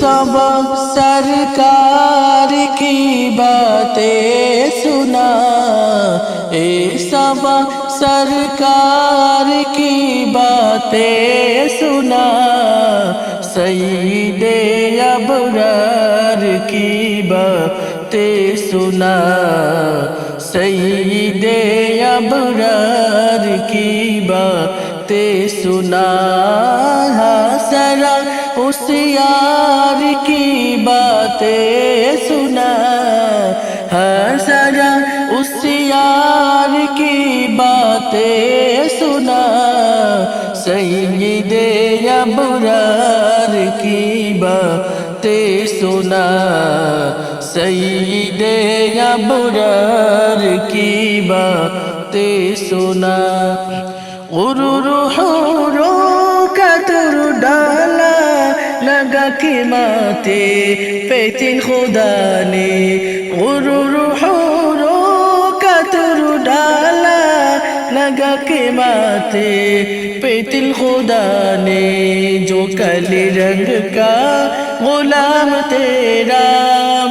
سبق سرکار کی باتیں سنا۔ اے سبق سرکار کی باتیں سنا۔ سید ابرار کی باتیں سنا۔ سید ابرار کی باتیں سنا۔ سرا اس یار کی باتیں سنا سرا اس یار کی باتیں سنا سید ابرار کی باتیں سنا سید ابرار کی باتیں سنا غرور حوروں لگا کہ ماتے پیتن خدا نے غرور حوروں کا تر ڈالا لگا کہ ماتے پیتل خدا نے جو کلی رنگ کا غلام تیرا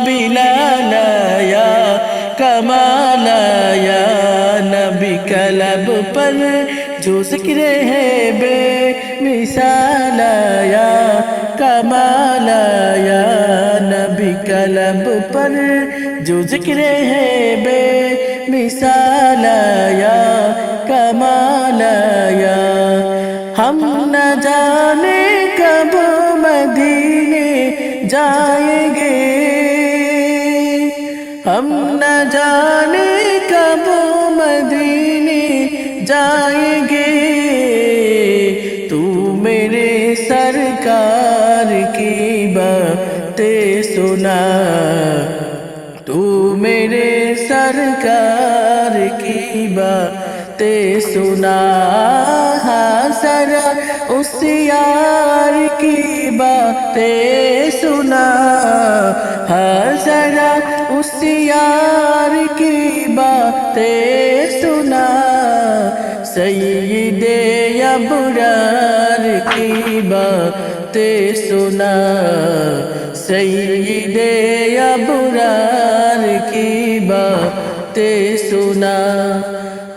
بلال آیا کمال آیا نبی کلب پر جو ذکر ہے بے مثال آیا کمال آیا نبی کلب پر جو ذکر ہے بے مثال آیا کمال آیا ہم نہ جانے کب مدینے جائیں گے۔ ہم نہ جانے کب مدینے جائیں گے۔ تو میرے سرکار کی باتیں سنا۔ تو میرے سرکار کی باتیں سنا۔ ہاں ذرا اس یار کی باتیں سنا۔ ہاں ذرا اس یار کی باتیں سنا۔ سید ابرار کی باتیں سنا سید ابرار کی باتیں سنا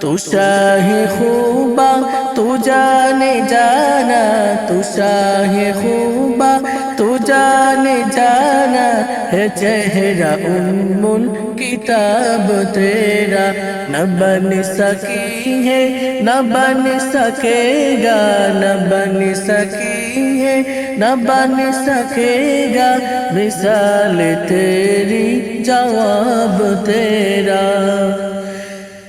تو شاہ خوبا تو جانے جانا تو شاہ خوبا تو جانے جانا ہے چہرہ ام کتاب تیرا، نہ بن سکی ہے، نہ بن سکے گا، نہ بن سکی ہے، نہ بن سکے گا۔ مثال تیری، جواب تیرا۔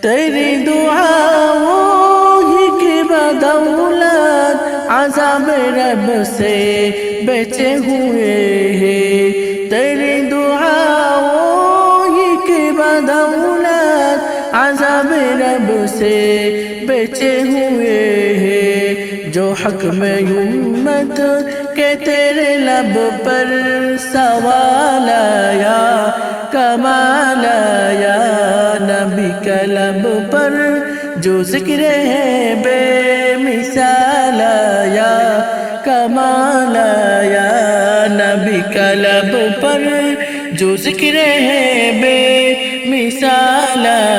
تیری دعاؤں ہی کی بدولت، عذاب رب سے بچے ہوئے سے بچے ہوئے ہیں، جو حق میں امت کہ تیرے لب پر سوال آیا، کمال آیا نبی کلب پر، جو ذکر ہے بے مثال آیا، کمال آیا نبی کلب پر، جو ذکر ہے بے مثال آیا۔